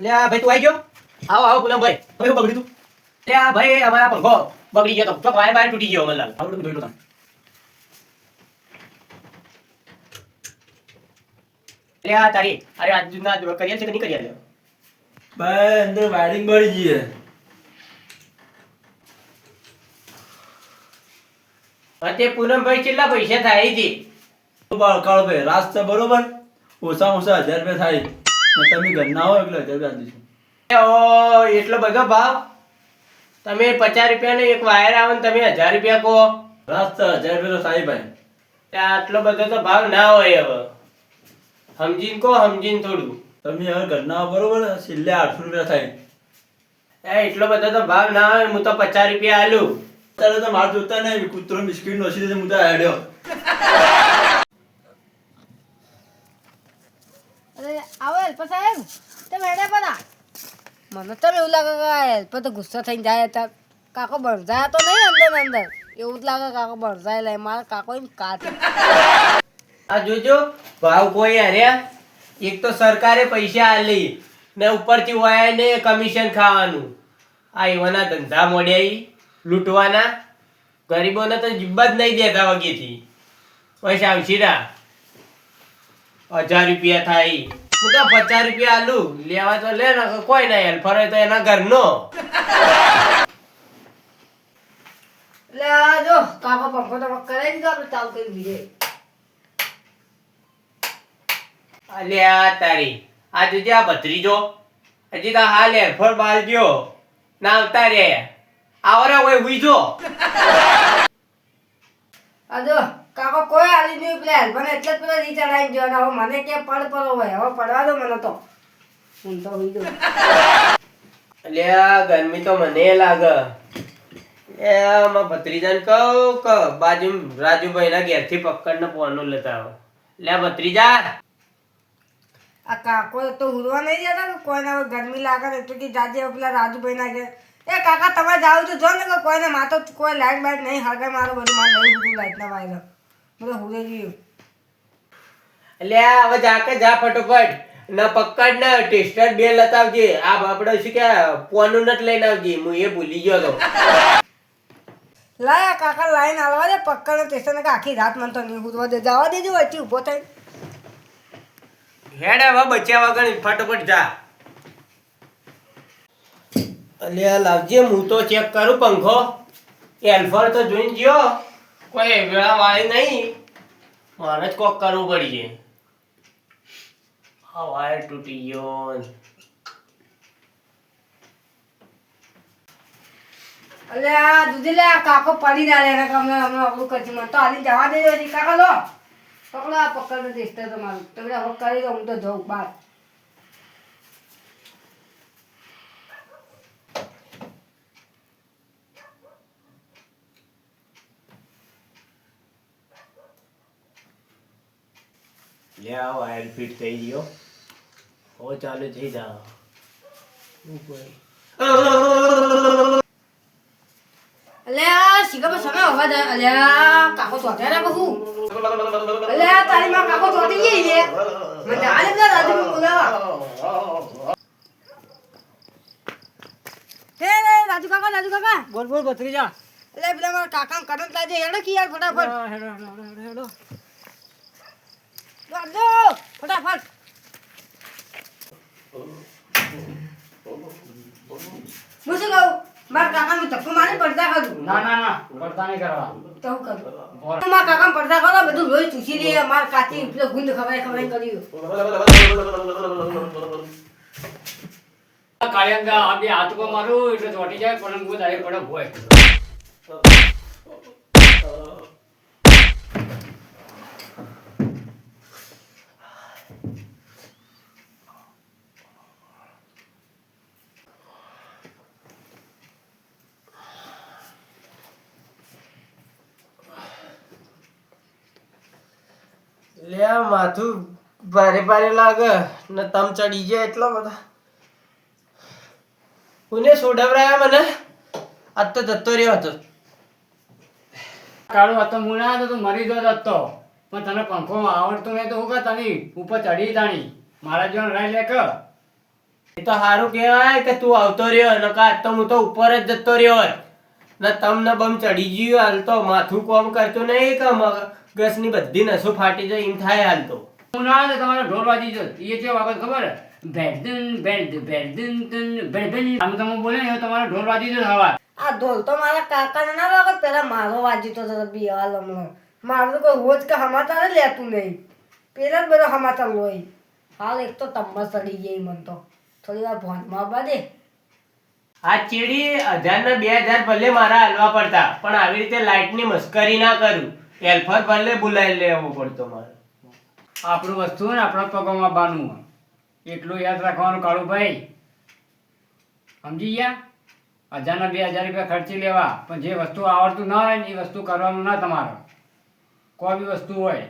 લે આ ભાઈ તું આવી ગયો? આવો આવો પૂનમભાઈ ભાઈ. શું બગડી તું? લે આ ભાઈ અમારા પંખો બગડી ગયો તો. ચોક વાયર વાયર તૂટી ગયો મતલબ આવડું જોઈ લો તમે. લે આ તારી. અરે આજના કરીએ છે કે નહીં કરીએ ભાઈ અંદર વાયરિંગ બળી ગઈ છે. હા પૂનમભાઈ કેટલા પૈસા થાય છે? બળકાળ ભાઈ રાસ્તા બરોબર? ઓછામાં ઓછા હજાર રૂપિયા થાય. તમે ઘરના હો એટલે હજાર આપીશું ઓ એટલો બધો ભાવ? તમે પચાસ રૂપિયાનો એક વાયર આવે ને તમે હજાર રૂપિયા કહો. બસ હજાર રૂપિયા તો સાહેબ આટલો બધો તો ભાવ ના હોય હવે. સમજીને કહો સમજીને થોડું. તમે હવે ઘરના બરોબર? છેલ્લે આઠસો રૂપિયા થાય. એ એટલો બધો તો ભાવ ના હોય હું તો પચાસ રૂપિયા આલું. અત્યારે તો માર જોતા નહીં કૂતરો બિસ્કિટ નોસી દે હું તો હેડ્યો આવો હેલ્પર સાહેબ. તમે હેડે બધા મને તો એવું લાગે કે હેલ્પર તો ગુસ્સો થઈને જાય. હતા કાકો બળજાયા તો નહીં અંદર અંદર. એવું જ લાગે કાકો બળજાય લે. મારા કાકો એમ કાચ આ જોજો, ભાવ કોઈ હાર્યા એક તો સરકારે પૈસા આલી ને ઉપરથી વાયા ને કમિશન ખાવાનું. આ એવાના ધંધા મોડ્યા લૂંટવાના. ગરીબોને તો જીબ્બા જ નહીં દેતા વગેથી પૈસા આવશીરા હજાર રૂપિયા થાય. હું તો પચાસ રૂપિયા આલુ. લેવા તો લે ને કોઈ ના હેલ્પર હોય તો એના ઘરનો. એટલે આ જો કાકો પંખો તો કરાવી દીધો આપણે ચાલુ કરી દીધે. અલ્યા તારી. આ જોજે આ ભત્રીજો. હજી તો હાલ હેરફળ બાર ગયો. ના આવતા રે. આવરા હોય હુઈજો આ જો કાકો કોઈ આલી નહીં પેલા હેલ્પર એટલે જ પેલા રીચાર્જ આવી ગયો હવે મને કે પડ પડો હોય હવે પડવા દો મને તો. હું તો હોઈ ગયો. અલ્યા ગરમી તો મને લાગે. એ માં ભત્રીજાને કહું કે બાજુ રાજુભાઈ ના ઘેરથી પકડને પોનું લેતા આવો. લે ભત્રીજા. આ કાકો તો ઉડવા નહીં જતા ને કોઈને ગરમી લાગે ને એટલે કે જાજે પેલા રાજુભાઈ ના ઘેર. એ કાકા તમે જાઓ તો જો ને કોઈને માતો કોઈ લાઈટ બાઈટ નહીં હળગે મારો બધું મારે નહીં બધું લાઈટ ના બધું હુડે ગયું અલ્યા હવે જાકે જા ફટોફટ. ના પકડ ને ટેસ્ટર બે લતાવજે. આ બાપડો શું કે પોનું નટ લઈને આવજે. હું એ ભૂલી ગયો તો. લાય કાકા લાઈન આલવા દે પક્કડ ટેસ્ટર ને આખી રાત મન તો નહીં ઉતવા દે. જવા દેજો વચ્ચે ઊભો થઈ હેડ હવે બચ્યા વગર ફટોફટ જા. અલ્યા લાવજે હું તો ચેક કરું પંખો. એલ્ફર તો જોઈને ગયો. કોઈ વેળા વાળી નહીં. મારે જ કોક કરવું પડી આ વાયર તૂટી ગયો અલે, આ દૂધી લે, આ કાકો પડી ના લે અમે અમે આપણું કરજી. મને તો આલી જવા દેજો કાકા લો. પકડો આ પકડ દેસ્તે તમારું. તમે હવે કરી દો, હું તો જઉં. બહાર લે આ વાયર ફિટ થઈ ગયો. હવે ચાલુ થઈ જા. એટલે આ શીખર પર સમય અવાજ આવે. અલ્યા કાકો ચોટ્યા ના કહું અલ્યા તારી માં કાકો ચોટી ગઈ છે. મને આલે બધા રાજુ બોલાવા. હે રાજુ કાકા રાજુ કાકા. બોલ બોલ ભત્રીજા. એટલે પેલા મારા કાકા કરંટ લાજે હેડો કી યાર ફટાફટ હેડો હેડો હેડો. હેડો રાજુ ફટાફટ! હું શું કહું? મારા કાકા ધક્કો મારી પડતા કરું ના ના ના પડતા નહીં કરવા. તો હું કરું? મારા કાકા પડતા કરો બધું લોહી ચૂસી લે મારા કાચી પેલો ગુંદ ખવડાય ખવડાય કર્યું. કાળિયાંગા આ બે મારું એટલે ચોટી જાય પણ હું ડાયરેક્ટ પડે ભોય લે માથું ભારે ભારે લાગે ને તમ ચડી જાય એટલો બધા. કોને સોડાવરાયા મને? આજ તો જતો રહ્યો હતો. કાળો હતો હું ના હતો, તું મરી ગયો હતો. પણ તને પંખો આવડતું નહીં તો હું કે તની? ઉપર ચડી તાણી. મારા જેવો રહી લે કે એ તો સારું કહેવાય કે તું આવતો રહ્યો ન કા તો હું તો ઉપર જ જતો રહ્યો. ને તમને બમ ચડી ગયું, હાલ તો માથું કોમ કરતું નહીં કે મગજની બધી નસો ફાટી જાય એમ થાય હાલ તો. હું ના તો તમારે ઢોલ વાજી જો એ છે વખત ખબર? હે? ભેરદુન, ભેરદ, તન ભેરદુન. આમ તમે બોલે ને તમારે ઢોલ વાજી જો હવા આ ઢોલ તો મારા કાકાને ના વાગે પેલા મારો વાજીતો હતો બિહાલ હમણાં. મારું તો કોઈ હોજ કે હમાતા લેતું નહીં. પેલા જ બધો હમાતા હોય. હાલ એક તો તમ્મા સડી ગઈ મન તો. થોડી વાર ભોનમાં આવવા દે. આ ચેડી હજાર ના બે હજાર ભલે મારા હાલવા પડતા પણ આવી રીતે લાઇટની મસ્કરી ના કરું. હેલ્પર ભલે બોલાવી લેવો પડતો મારે. આપણું વસ્તુ ને આપણા પગમાં બાનું એટલું યાદ રાખવાનું કાળું ભાઈ સમજી ગયા? હજારના બે હજાર રૂપિયા ખર્ચી લેવા. પણ જે વસ્તુ આવડતું ના હોય ને એ વસ્તુ કરવાનું ના તમારે. કોઈ બી વસ્તુ હોય.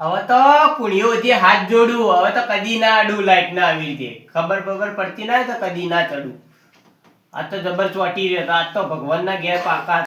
હવે તો પુણ્યોથી હાથ જોડું હવે તો કદી ના અડું લાઈટ ના આવી રીતે. ખબર બબર પડતી ના હોય તો કદી ના ચડું. આ તો જબર ચોટી રહ્યો આજ તો ભગવાનના ઘેર પાકા